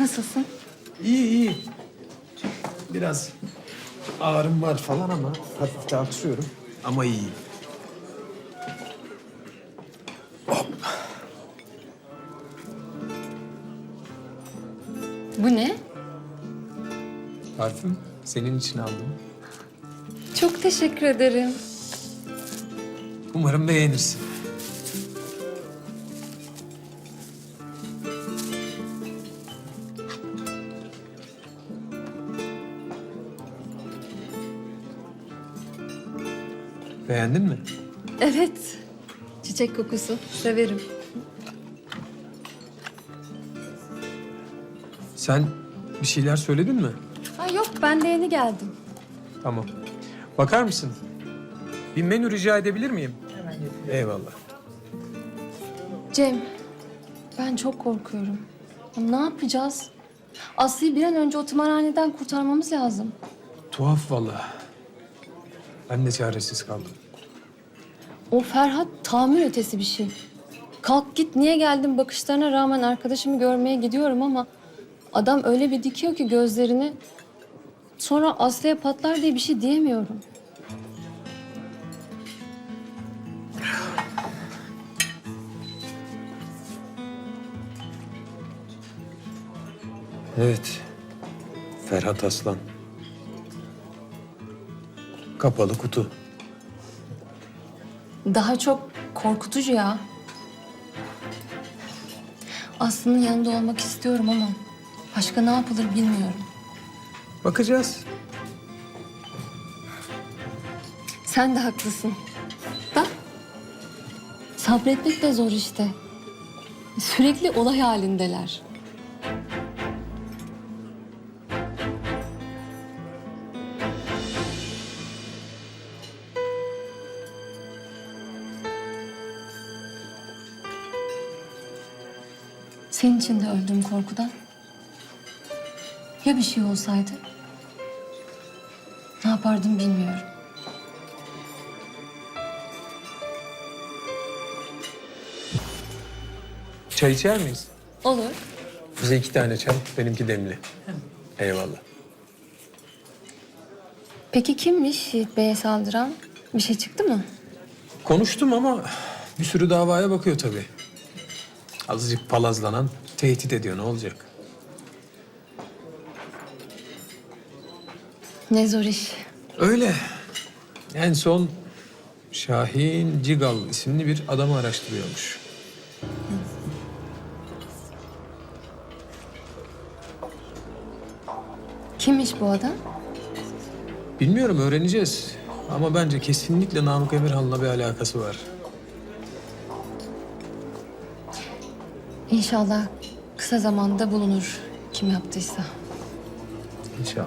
Nasılsın? İyi iyi. Biraz ağrım var falan ama hafif de aksıyorum. Ama iyiyim. Bu ne? Parfüm senin için aldım. Çok teşekkür ederim. Umarım beğenirsin. Beğendin mi? Evet. Çiçek kokusu. Severim. Sen bir şeyler söyledin mi? Ha yok ben de yeni geldim. Tamam. Bakar mısın? Bir menü rica edebilir miyim? Eyvallah. Cem, ben çok korkuyorum. Ya ne yapacağız? Aslı'yı bir an önce o tımarhaneden kurtarmamız lazım. Tuhaf vallahi. Ben de çaresiz kaldım. O Ferhat tahammül ötesi bir şey. Kalk git niye geldin bakışlarına rağmen arkadaşımı görmeye gidiyorum ama... ...adam öyle bir dikiyor ki gözlerini... ...sonra Aslı'ya patlar diye bir şey diyemiyorum. Evet. Ferhat Aslan. Kapalı kutu. Daha çok korkutucu ya. Aslı'nın yanında olmak istiyorum ama... ...başka ne yapılır bilmiyorum. Bakacağız. Sen de haklısın. Bak. Sabretmek de zor işte. Sürekli olay halindeler. Senin için de öldüm korkudan. Ya bir şey olsaydı? Ne yapardım bilmiyorum. Çay içer miyiz? Olur. Bize iki tane çay, benimki demli. Eyvallah. Peki kimmiş Yiğit Bey'e saldıran? Bir şey çıktı mı? Konuştum ama bir sürü davaya bakıyor tabii. Azıcık palazlanan tehdit ediyor, ne olacak? Ne zor iş. Öyle. En son Şahin Cigal isimli bir adamı araştırıyormuş. Kimmiş bu adam? Bilmiyorum, öğreneceğiz. Ama bence kesinlikle Namık Emirhan'la bir alakası var. İnşallah kısa zamanda bulunur kim yaptıysa. İnşallah.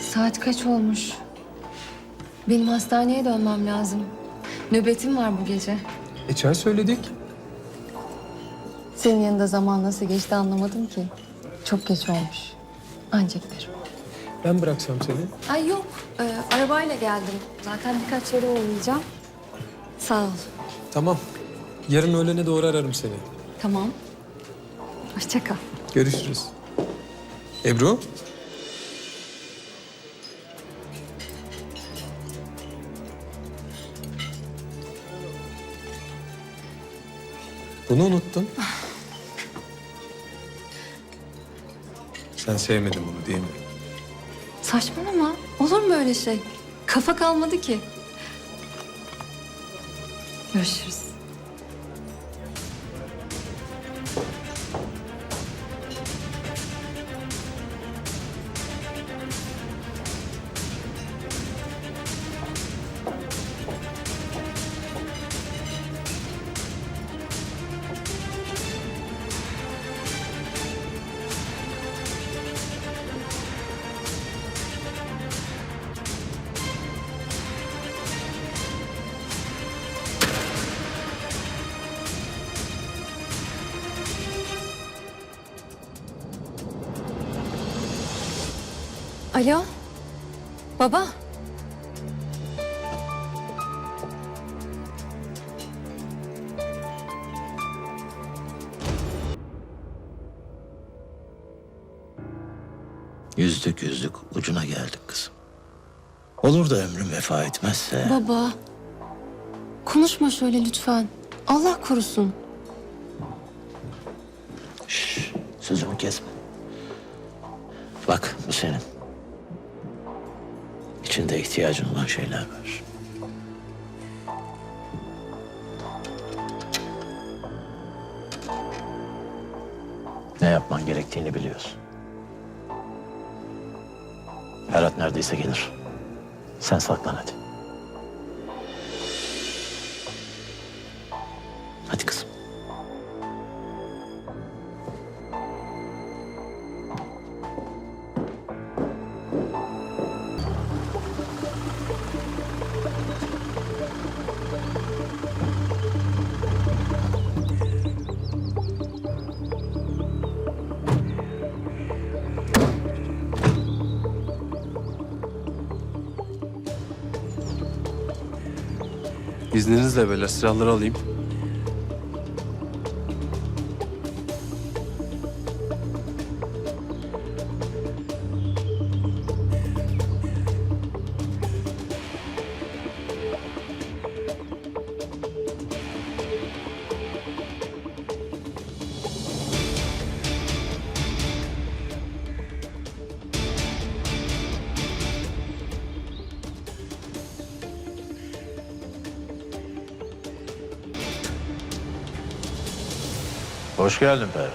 Saat kaç olmuş? Benim hastaneye dönmem lazım. Nöbetim var bu gece. E çay söyledik. Senin yanında zaman nasıl geçti anlamadım ki. Çok geç olmuş. Ancak bir. Ben bıraksam seni. Ay yok, ee, arabayla geldim. Zaten birkaç yere uğrayacağım. Sağ ol. Tamam. Yarın öğlene doğru ararım seni. Tamam. Hoşça kal. Görüşürüz. Ebru? Bunu unuttun. Sen sevmedin bunu değil mi? Saçmalama. Olur mu öyle şey? Kafa kalmadı ki. Görüşürüz. Alo? Baba? Yüzdük yüzdük ucuna geldik kızım. Olur da ömrüm vefa etmezse. Baba. Konuşma şöyle lütfen. Allah korusun. Şş, sözümü kesme. Bak bu senin. İçinde ihtiyacın olan şeyler var. Ne yapman gerektiğini biliyorsun. Ferhat neredeyse gelir. Sen saklan hadi. İzninizle böyle silahları alayım. Hoş geldin Ferhat.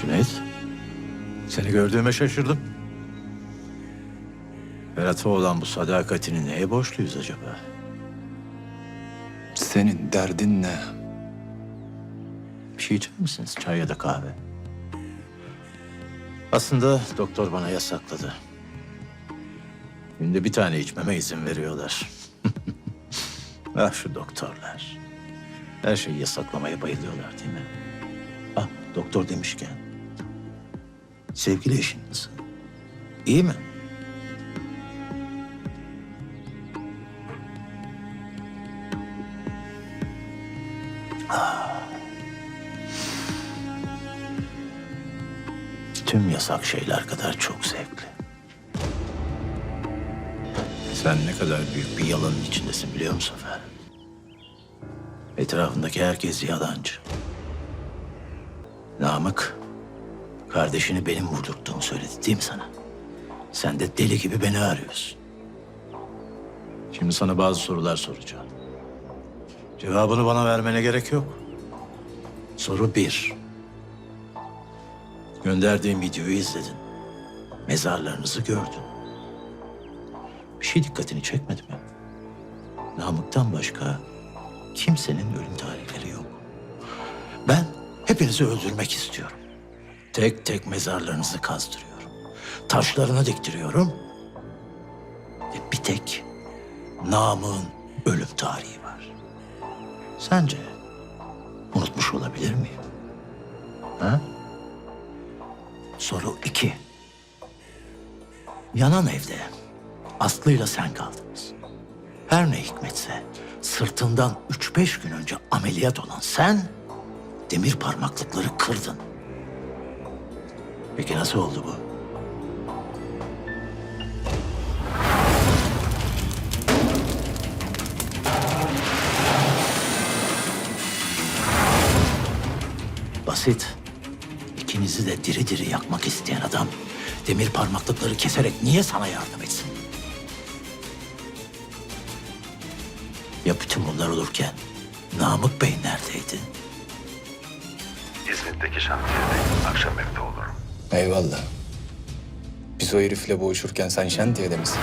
Cüneyt, seni gördüğüme şaşırdım. Ferhat'a olan bu sadakatini neye borçluyuz acaba? Senin derdin ne? Bir şey içer misiniz? Çay ya da kahve? Aslında doktor bana yasakladı. Günde bir tane içmeme izin veriyorlar. ah şu doktorlar. Her şeyi yasaklamaya bayılıyorlar değil mi? Ah doktor demişken. Sevgili eşin nasıl? İyi mi? Tüm yasak şeyler kadar çok zevkli. Sen ne kadar büyük bir yalanın içindesin biliyor musun Ferhat? Etrafındaki herkes yalancı. Namık, kardeşini benim vurdurttuğumu söyledi değil mi sana? Sen de deli gibi beni arıyorsun. Şimdi sana bazı sorular soracağım. Cevabını bana vermene gerek yok. Soru bir. Gönderdiğim videoyu izledin. Mezarlarınızı gördün. Bir şey dikkatini çekmedi mi? Namık'tan başka kimsenin ölüm tarihleri yok. Ben hepinizi öldürmek istiyorum. Tek tek mezarlarınızı kazdırıyorum. Taşlarına diktiriyorum. Ve bir tek Namık'ın ölüm tarihi var. Sence unutmuş olabilir miyim? Ha? Soru iki. Yanan evde Aslı'yla sen kaldınız. Her ne hikmetse sırtından üç beş gün önce ameliyat olan sen demir parmaklıkları kırdın. Peki nasıl oldu bu? Basit. İkinizi de diri diri yakmak isteyen adam demir parmaklıkları keserek niye sana yardım etsin? Ya bütün bunlar olurken Namık Bey neredeydi? İzmit'teki şantiyede akşam evde olurum. Eyvallah. Biz o herifle boğuşurken sen şantiyede misin?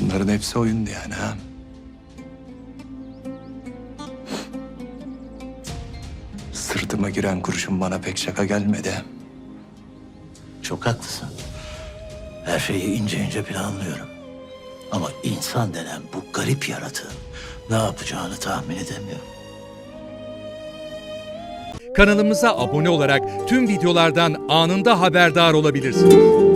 Bunların hepsi oyundu yani ha. Sırtıma giren kurşun bana pek şaka gelmedi. Çok haklısın. Her şeyi ince ince planlıyorum. Ama insan denen bu garip yaratığın ne yapacağını tahmin edemiyorum. Kanalımıza abone olarak tüm videolardan anında haberdar olabilirsiniz.